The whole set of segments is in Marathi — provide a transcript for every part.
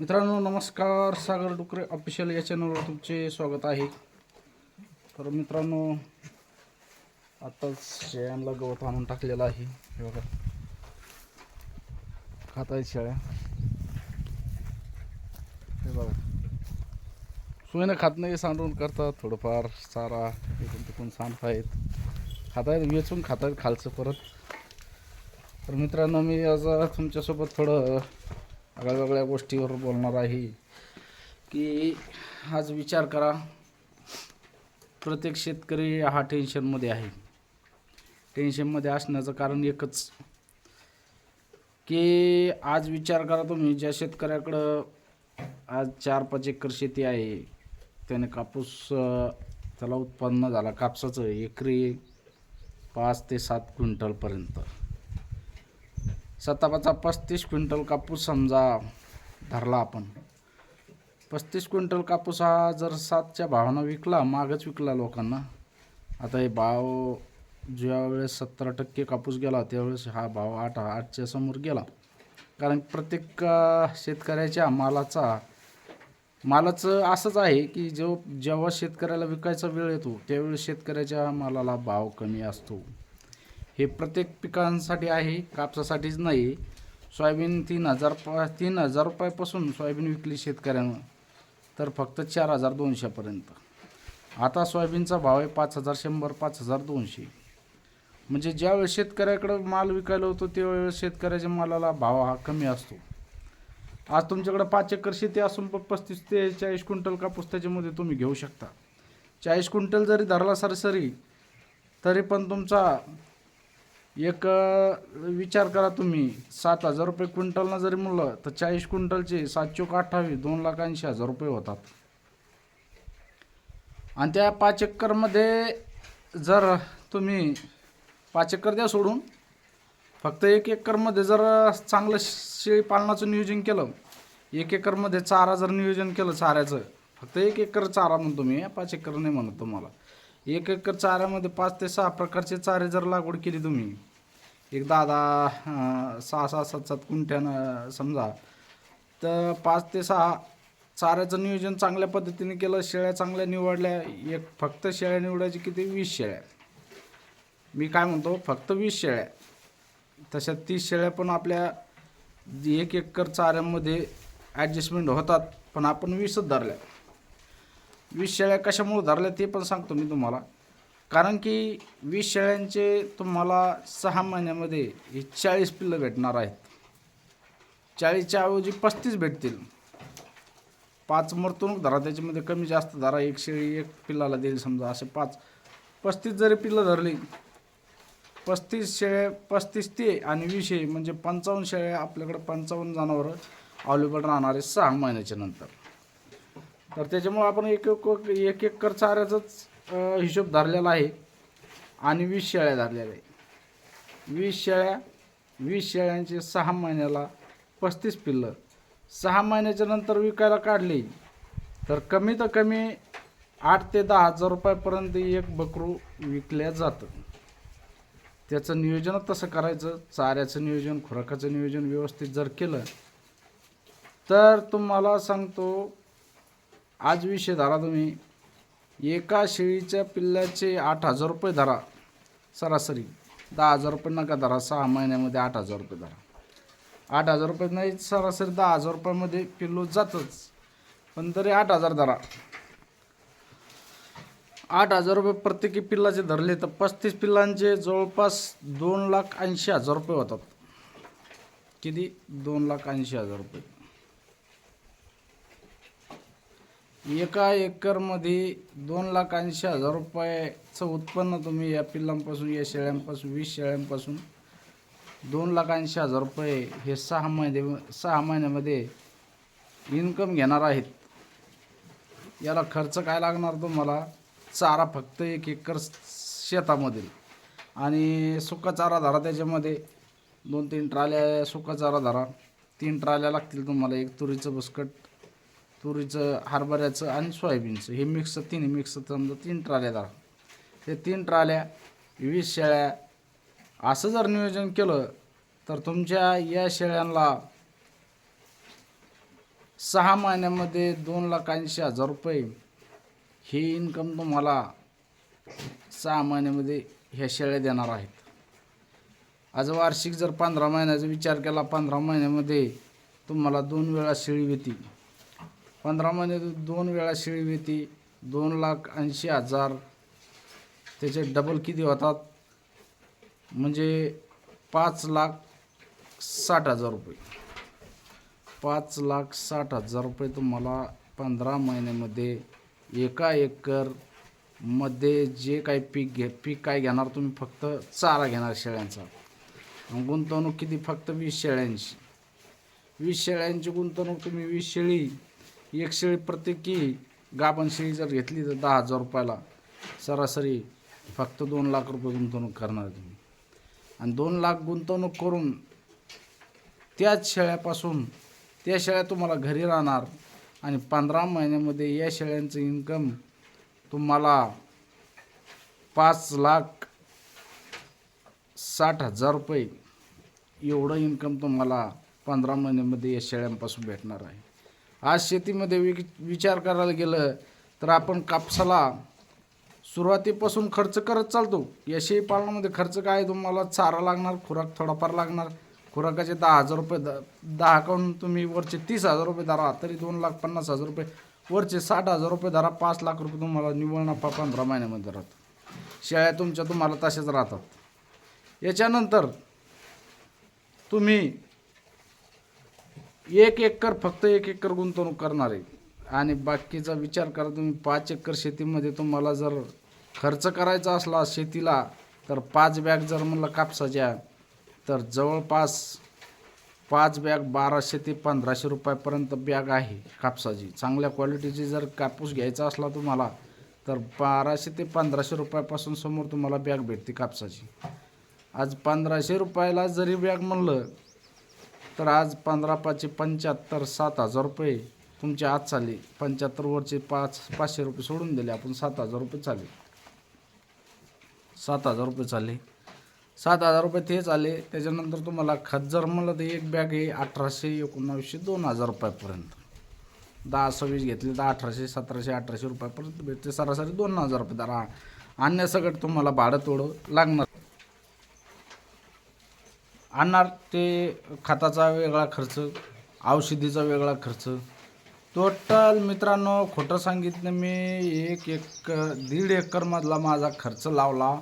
मित्रांनो नमस्कार. सागर डुकरे ऑफिशियल या चॅनलवर तुमचे स्वागत आहे. तर मित्रांनो आताच शेळ्यांना गवत आणून टाकलेलं आहे. हे बघा. खात आहेत शेळ्या. हे बघा. सोयीनं खात नाही सांडून करतात. थोडंफार चारा इकडून तिकडून सांडत आहेत खात आहेत वेचून खात आहेत खालचं परत. तर मित्रांनो मी आज तुमच्यासोबत थोडं वेगळ्या वेगळ्या गोष्टीवर बोलणार आहे. की आज विचार करा. प्रत्येक शेतकरी हा टेन्शनमध्ये आहे. टेन्शनमध्ये असण्याचं कारण एकच. की आज विचार करा तुम्ही ज्या शेतकऱ्याकडं आज चार पाच एकर शेती आहे त्याने कापूस त्याला उत्पन्न झाला कापसाचं एकरी पाच ते सात क्विंटलपर्यंत. सतापाचा पस्तीस क्विंटल कापूस समजा धरला आपण. पस्तीस क्विंटल कापूस हा जर सातच्या भावानं विकला मागच विकला लोकांना. आता हे भाव ज्या वेळेस सत्तर टक्के कापूस गेला त्यावेळेस हा भाव आठ आठच्या समोर गेला. कारण प्रत्येक शेतकऱ्याच्या मालाचा मालाचं असंच आहे की जो जेव्हा शेतकऱ्याला विकायचा वेळ येतो त्यावेळेस शेतकऱ्याच्या मालाला भाव कमी असतो. हे प्रत्येक पिकांसाठी आहे कापसासाठीच नाही. सोयाबीन तीन हजार पा तीन हजार रुपयापासून सोयाबीन विकली शेतकऱ्यानं. तर फक्त चार हजार दोनशेपर्यंत आता सोयाबीनचा भाव आहे पाच हजार शंभर पाच हजार दोनशे. म्हणजे ज्यावेळेस शेतकऱ्याकडं माल विकायला होतो त्यावेळेस शेतकऱ्याच्या मालाला भाव हा कमी असतो. आज तुमच्याकडे पाच एकर शेती असून पण पस्तीस ते चाळीस क्विंटल कापूस त्याच्यामध्ये तुम्ही घेऊ शकता. चाळीस क्विंटल जरी धरला सरसरी तरी पण तुमचा एक विचार करा तुम्ही. सात हजार रुपये क्विंटलनं जरी म्हणलं तर चाळीस क्विंटलचे सात चोक अठ्ठावीस दोन लाख ऐंशी हजार रुपये होतात. आणि त्या पाच एकरमध्ये जर तुम्ही पाच एकर द्या सोडून फक्त एक एकरमध्ये जर चांगलं शेळी पालनाचं नियोजन केलं एक एकरमध्ये चारा जर नियोजन केलं चाऱ्याचं फक्त एक एकर चारा म्हणतो मी पाच एकर नाही म्हणत तुम्हाला. एक एकर चाऱ्यामध्ये पाच ते सहा प्रकारचे चारे जर लागवड केली तुम्ही. एक दहा दहा सहा सहा सात सात कुंठ्यानं समजा. तर पाच ते सहा चाऱ्याचं नियोजन चांगल्या पद्धतीने केलं शेळ्या चांगल्या निवडल्या. एक फक्त शेळ्या निवडायची किती? वीस शेळ्या. मी काय म्हणतो फक्त वीस शेळ्या. तशा तीस शेळ्या पण आपल्या एक एकर चाऱ्यामध्ये ॲडजस्टमेंट होतात पण आपण वीसच धरल्या. वीस शेळ्या कशामुळे धरल्या ते पण सांगतो मी तुम्हाला. कारण की वीस शेळ्यांचे तुम्हाला सहा महिन्यामध्ये हे चाळीस पिल्लं भेटणार आहेत. चाळीसच्या ऐवजी पस्तीस भेटतील. पाच मर्तून धरा त्याच्यामध्ये कमी जास्त धरा एक शेळी एक पिल्लाला देईल समजा असे पाच. पस्तीस जरी पिल्लं धरली पस्तीस शेळ्या पस्तीस ते आणि वीस हे म्हणजे पंचावन्न शेळ्या आपल्याकडे पंचावन्न जनावरं अवेलेबल राहणार आहे सहा महिन्याच्या नंतर. तर त्याच्यामुळं आपण एक एक एक एकर चाऱ्याचाच हिशोब धरलेला आहे आणि वीस शेळ्या धरलेल्या आहे वीस शेळ्या वीस शेळ्यांचे सहा महिन्याला पस्तीस पिल्लं. सहा महिन्याच्या नंतर विकायला काढली तर कमीत कमी आठ ते दहा हजार रुपयापर्यंत एक बकरू विकल्या जातं. त्याचं नियोजनच तसं करायचं चाऱ्याचं नियोजन खुराकाचं नियोजन व्यवस्थित जर केलं तर तुम्हाला सांगतो आज विषय धरा तुम्ही. एका शेळीच्या पिल्ल्याचे आठ हजार रुपये धरा. सरासरी दहा हजार रुपये नका धरा सहा महिन्यामध्ये आठ हजार रुपये धरा. आठ हजार रुपये नाही सरासरी दहा हजार रुपयामध्ये पिल्लो जातच. पण तरी आठ हजार धरा. आठ हजार रुपये प्रत्येकी पिल्लाचे धरले तर पस्तीस पिल्लांचे जवळपास दोन लाख ऐंशी हजार रुपये होतात. किती? दोन लाख ऐंशी हजार रुपये. एका एकरमध्ये दोन लाख ऐंशी हजार रुपयाचं उत्पन्न तुम्ही या पिल्लांपासून या शेळ्यांपासून वीस शेळ्यांपासून दोन लाख ऐंशी हजार रुपये हे सहा महिने सहा महिन्यामध्ये इन्कम घेणार आहेत. याला खर्च काय लागणार तुम्हाला? चारा फक्त एक एकर शेतामधील. आणि सुका चारा धरा त्याच्यामध्ये. दोन तीन ट्राल्या सुका चारा धरा. तीन ट्राल्या लागतील तुम्हाला. एक तुरीचं बसकट तुरीचं हरभऱ्याचं आणि सोयाबीनचं. हे मिक्स तिन्ही मिक्स समजा तीन ट्राल्या धरा हे तीन ट्राल्या वीस शेळ्या. असं जर नियोजन केलं तर तुमच्या या शेळ्यांना सहा महिन्यामध्ये दोन लाख ऐंशी हजार रुपये. हे इन्कम तुम्हाला सहा महिन्यामध्ये ह्या शेळ्या देणार आहेत. आज वार्षिक जर पंधरा महिन्याचा विचार केला पंधरा महिन्यामध्ये तुम्हाला दोन वेळा शेळी येते पंधरा महिन्यात दोन वेळा शेळी मिळते दोन लाख ऐंशी हजार. त्याचे डबल किती होतात? म्हणजे पाच लाख साठ हजार रुपये. पाच लाख साठ हजार रुपये तुम्हाला पंधरा महिन्यामध्ये एका एकरमध्ये जे काही पीक घे पीक काय घेणार तुम्ही फक्त चारा घेणार शेळ्यांचा. गुंतवणूक किती? फक्त वीस शेळ्यांची. वीस शेळ्यांची गुंतवणूक तुम्ही वीस शेळी एक शेळी प्रत्येकी गाभण शेळी जर घेतली तर दहा हजार रुपयाला सरासरी फक्त दोन लाख रुपये गुंतवणूक करणार तुम्ही. आणि दोन लाख गुंतवणूक करून त्याच शेळ्यापासून त्या शेळ्या तुम्हाला घरी राहणार आणि पंधरा महिन्यामध्ये या शेळ्यांचं इन्कम तुम्हाला पाच लाख साठ हजार रुपये एवढं इन्कम तुम्हाला पंधरा महिन्यामध्ये या शेळ्यांपासून भेटणार आहे. आज शेतीमध्ये वि विचार करायला गेलं तर आपण कापसाला सुरुवातीपासून खर्च करत चालतो. या शेळी पालनामध्ये खर्च काय आहे? तुम्हाला चारा लागणार खुराक थोडाफार लागणार. खुराकाचे दहा हजार रुपये द दहा काऊन तुम्ही वरचे तीस हजार रुपये धरा तरी दोन लाख पन्नास हजार रुपये. वरचे साठ हजार रुपये धरा पाच लाख रुपये तुम्हाला निव्वळ नफा पंधरा महिन्यामध्ये राहतो. शेळ्या तुमच्या तुम्हाला तसेच राहतात. याच्यानंतर तुम्ही एक एकर फक्त एक एकर गुंतवणूक करणार आहे. आणि बाकीचा विचार करा तुम्ही पाच एकर शेतीमध्ये तुम्हाला जर खर्च करायचा असला शेतीला तर पाच बॅग जर म्हणलं कापसाच्या तर जवळपास पाच बॅग बाराशे ते पंधराशे रुपयापर्यंत बॅग आहे कापसाची. चांगल्या क्वालिटीची जर कापूस घ्यायचा असला तुम्हाला तर बाराशे ते पंधराशे रुपयापासून समोर तुम्हाला बॅग भेटते कापसाची. आज पंधराशे रुपयाला जरी बॅग म्हणलं तर आज पंधरा पाचशे पंच्याहत्तर सात हजार रुपये. तुमचे आज चालले. पंच्याहत्तर वरचे पाच पाचशे रुपये सोडून दिले. आपण सात हजार रुपये चालले. सात हजार रुपये चालले. सात हजार रुपये तेच आले त्याच्यानंतर तुम्हाला खज्जर जर म्हणलं तर एक बॅग आहे अठराशे एकोणावीसशे दोन हजार रुपयापर्यंत. दहा सव्वीस घेतले तर अठराशे सतराशे अठराशे रुपयापर्यंत भेटते. सरासरी दोन हजार रुपये दरा. अन्य सगळं तुम्हाला भाडं थोडं लागणार. आणणार ते खताचा वेगळा खर्च औषधीचा वेगळा खर्च. टोटल मित्रांनो खोटं सांगितलं मी एक एक दीड एकरमधला माझा खर्च लावला.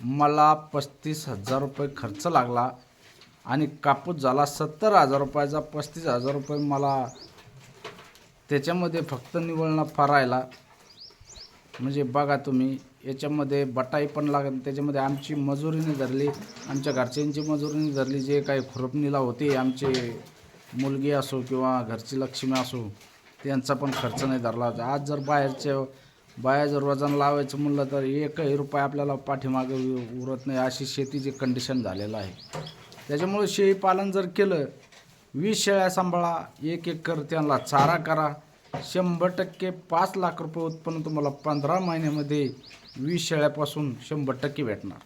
मला पस्तीस हजार रुपये खर्च लागला आणि कापूस झाला सत्तर हजार रुपयाचा. पस्तीस हजार रुपये मला त्याच्यामध्ये फक्त निवळणा फार राहिला. म्हणजे बघा तुम्ही याच्यामध्ये बटाई पण लागत त्याच्यामध्ये आमची मजुरीने धरली आमच्या घरच्यांची मजुरीने धरली जे काही खुरपणीला होते आमचे मुलगी असो किंवा घरची लक्ष्मी असो त्यांचा पण खर्च नाही धरला आज जर बाहेरचे बाया जर वजन लावायचं म्हणलं तर एकही रुपये आपल्याला पाठीमागे उ- उरत नाही अशी शेतीची कंडिशन झालेलं आहे. त्याच्यामुळे शेळीपालन जर केलं वीस शेळ्या सांभाळा एक एकर त्यांना चारा करा शंभर टक्के पाच लाख रुपये उत्पन्न तुम्हाला पंधरा महिन्यामध्ये वीस शेळ्यापासून शंभर टक्के भेटणार.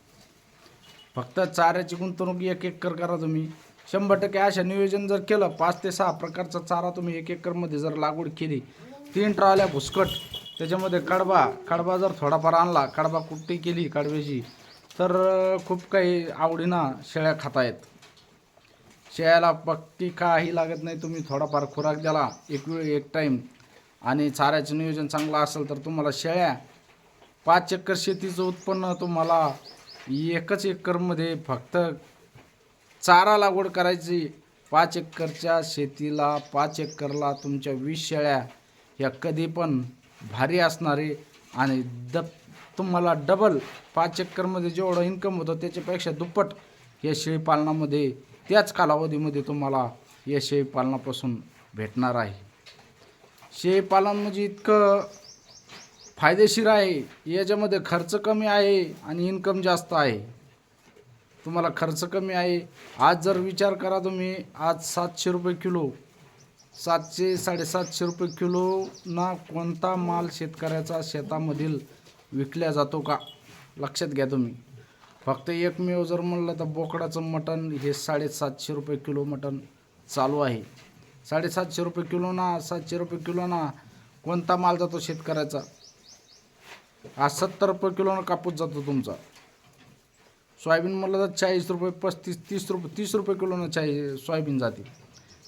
फक्त चाऱ्याची गुंतवणूक एक एकर करा तुम्ही. शंभर टक्के अशा नियोजन जर केलं पाच ते सहा प्रकारचा चारा तुम्ही एक एकरमध्ये जर लागवड केली तीन ट्रॉल्या भुसकट त्याच्यामध्ये कडबा कडबा जर थोडाफार आणला कडबा कुट्टी केली कडव्याची तर खूप काही आवडीना शेळ्या खाता आहेत शेळ्याला पक्की काही लागत नाही. तुम्ही थोडाफार खुराक द्याला. एक वेळ एक टाईम आणि चाऱ्याचं नियोजन चांगलं असेल तर तुम्हाला शेळ्या पाच एकर शेतीचं उत्पन्न तुम्हाला एकच एकरमध्ये फक्त चारा लागवड करायची. पाच एकरच्या शेतीला पाच एकरला तुमच्या वीस शेळ्या ह्या कधी पण भारी असणारे आणि द तुम्हाला डबल पाच एकरमध्ये जेवढं इन्कम होतं त्याच्यापेक्षा दुप्पट या शेळीपालनामध्ये त्याच कालावधीमध्ये तुम्हाला या शेळीपालनापासून भेटणार आहे. शेळीपालन म्हणजे इतकं फायदेशीर आहे. याच्यामध्ये खर्च कमी आहे आणि इन्कम जास्त आहे. तुम्हाला खर्च कमी आहे. आज जर विचार करा तुम्ही आज सातशे रुपये किलो सातशे साडेसातशे रुपये किलो ना कोणता माल शेतकऱ्याचा शेतामधील विकल्या जातो का? लक्षात घ्या तुम्ही. फक्त एकमेव जर म्हणलं तर बोकडाचं मटण हे साडेसातशे रुपये किलो मटण चालू आहे. साडेसातशे रुपये किलो ना सातशे रुपये किलो ना कोणता माल जातो शेतकऱ्याचा? आज सत्तर रुपये किलोनं कापूस जातो तुमचा. सोयाबीन म्हणलं तर चाळीस रुपये पस्तीस तीस रुपये तीस रुपये किलोनं चाळी सोयाबीन जाते.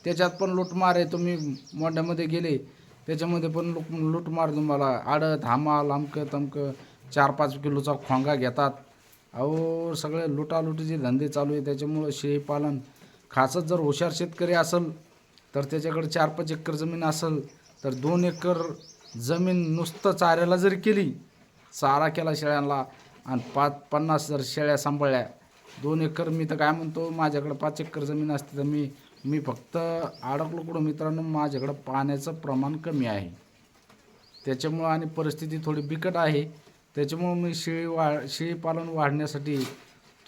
त्याच्यात पण लूटमार आहे तुम्ही मोंड्यामध्ये गेले त्याच्यामध्ये पण लूट लूटमार तुम्हाला. आडत हमाल अमकं तमकं चार पाच किलोचा खोंगा घेतात. अहो सगळ्या लुटालुटीचे धंदे चालू आहे त्याच्यामुळं शेळीपालन. खासच जर हुशार शेतकरी असेल तर त्याच्याकडे चार पाच एकर जमीन असेल तर दोन एकर जमीन नुसतं चाऱ्याला जरी केली चारा केला शेळ्यांना आणि पाच पन्नास जर शेळ्या सांभाळल्या दोन एकर मी तर काय म्हणतो माझ्याकडं पाच एकर जमीन असते तर मी मी फक्त अडकलो कुठं मित्रांनो माझ्याकडं पाण्याचं प्रमाण कमी आहे. त्याच्यामुळं आणि परिस्थिती थोडी बिकट आहे. त्याच्यामुळं मी शेळी वा शेळीपालन वाढण्यासाठी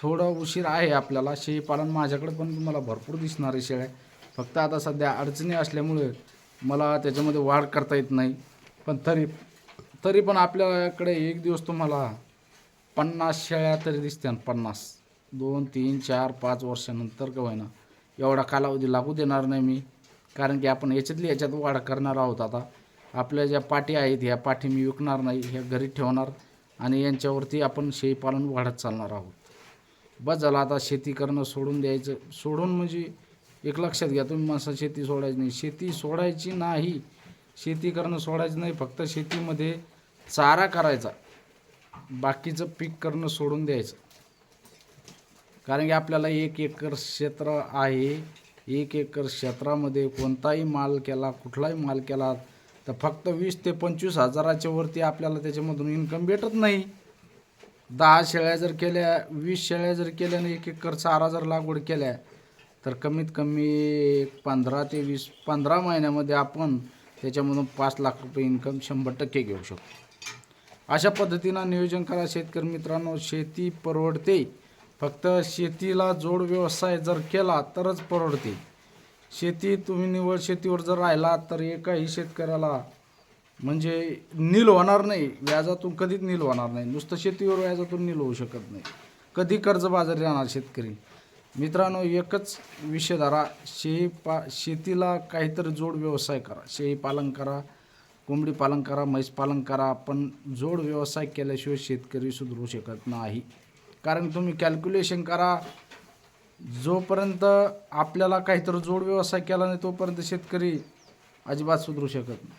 थोडं उशीर आहे आपल्याला. शेळीपालन माझ्याकडे पण तुम्हाला भरपूर दिसणार आहे शेळ्या. फक्त आता सध्या अडचणी असल्यामुळे मला त्याच्यामध्ये वाढ करता येत नाही. पण तरी तरी पण आपल्याकडे एक दिवस तुम्हाला पन्नास शेळ्या तरी दिसत्या पन्नास. दोन तीन चार पाच वर्षानंतर का होईना. एवढा कालावधी लागू देणार नाही मी. कारण की आपण याच्यातली याच्यात वाढ करणार आहोत आता. आपल्या ज्या पाठी आहेत ह्या पाठी मी विकणार नाही ह्या घरी ठेवणार. आणि यांच्यावरती आपण शेळीपालन वाढत चालणार आहोत. बस झालं आता शेती करणं सोडून द्यायचं. सोडून म्हणजे एक लक्षात घ्या तुम्ही माणसं शेती सोडायची नाही. शेती सोडायची नाही शेती करणं सोडायचं नाही फक्त शेतीमध्ये चारा करायचा. बाकीचं पीक करणं सोडून द्यायचं. कारण की आपल्याला एक एकर क्षेत्र आहे. एक एकर क्षेत्रामध्ये कोणताही माल केला कुठलाही माल केला तर फक्त वीस ते पंचवीस हजाराच्या वरती आपल्याला त्याच्यामधून इन्कम भेटत नाही. दहा शेळ्या जर केल्या वीस शेळ्या जर केल्या आणि एक एकर चारा जर लागवड केल्या तर कमीत कमी पंधरा ते वीस पंधरा महिन्यामध्ये आपण त्याच्यामधून पाच लाख रुपये इन्कम शंभर टक्के घेऊ शकतो. अशा पद्धतीनं नियोजन करा शेतकरी मित्रांनो. शेती परवडते. फक्त शेतीला जोड व्यवसाय जर केला तरच परवडते. शेती तुम्ही निवड शेतीवर जर राहिला तर एकाही शेतकऱ्याला म्हणजे नील होणार नाही. व्याजातून कधीच नील होणार नाही. नुसतं शेतीवर व्याजातून नील होऊ शकत नाही. कधी कर्जबाजारी राहणार शेतकरी? मित्रांनो एकच विषय धरा. शेळी पा शेतीला काहीतरी जोड व्यवसाय करा. शेळी पालन करा कोंबडी पालन करा म्हैस पालन करा पण जोड व्यवसाय केल्याशिवाय शेतकरी सुधरू शकत नाही. कारण तुम्ही कॅल्क्युलेशन करा. जोपर्यंत आपल्याला काहीतरी जोड व्यवसाय केला नाही तोपर्यंत शेतकरी अजिबात सुधरू शकत नाही.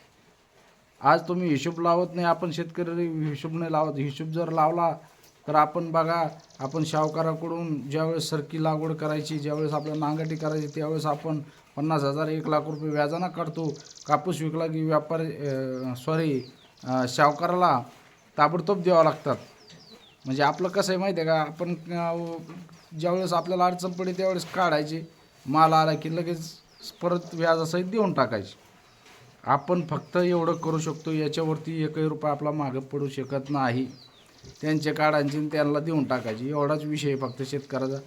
आज तुम्ही हिशोब लावत नाही आपण शेतकरी हिशोब नाही लावत. हिशोब जर लावला तर आपण बघा आपण सावकाराकडून ज्यावेळेस सरकी लागवड करायची ज्यावेळेस आपल्याला नांगटी करायची त्यावेळेस आपण पन्नास हजार एक लाख रुपये व्याजानं काढतो. कापूस विकला की व्यापारी सॉरी सावकाराला ताबडतोब द्यावं लागतात. म्हणजे आपलं कसं आहे माहिती आहे का? आपण ज्यावेळेस आपल्याला अडचण पडली त्यावेळेस काढायची. माल आला की लगेच परत व्याजासहित देऊन टाकायची. आपण फक्त एवढं करू शकतो याच्यावरती एकही रुपया आपला मागं पडू शकत नाही. त्यांचे काढायचे आणि त्यांना देऊन टाकायची. एवढाच विषय आहे फक्त शेतकऱ्याचा.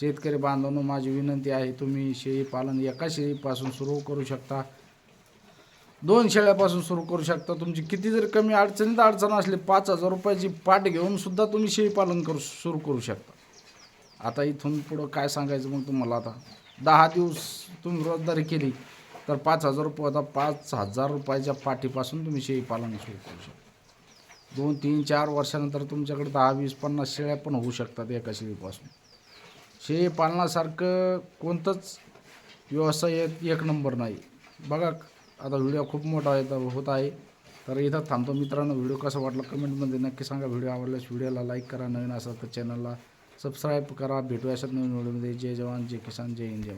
शेतकरी बांधवांनो माझी विनंती आहे तुम्ही शेळीपालन एका शेळीपासून सुरू करू शकता. दोन शेळ्यापासून सुरू करू शकता. तुमची किती जर कमी अडचणीत अडचण असली पाच हजार रुपयाची पाठ घेऊन सुद्धा तुम्ही शेळीपालन करू सुरू करू शकता. आता इथून पुढं काय सांगायचं मग तुम्हाला आता? दहा दिवस तुम्ही रोजदारी केली तर पाच हजार रुपये आता पाच हजार रुपयाच्या पाठीपासून तुम्ही शेळीपालन सुरू करू शकता. दोन तीन चार वर्षानंतर तुमच्याकडे दहा वीस पन्नास शेळ्या पण होऊ शकतात एका शेळीपासून. शेळी पालनासारखं कोणतंच व्यवसाय एक एक नंबर नाही. बघा आता व्हिडिओ खूप मोठा आहे तर होत आहे. तर इथं थांबतो. मित्रांनो व्हिडिओ कसा वाटला कमेंटमध्ये नक्की सांगा. व्हिडिओ आवडल्यास व्हिडिओला लाईक करा. नवीन असाल तर चॅनलला सबस्क्राईब करा. भेटूया अशात नवीन व्हिडिओमध्ये. जय जवान जय किसान जय हिंद जय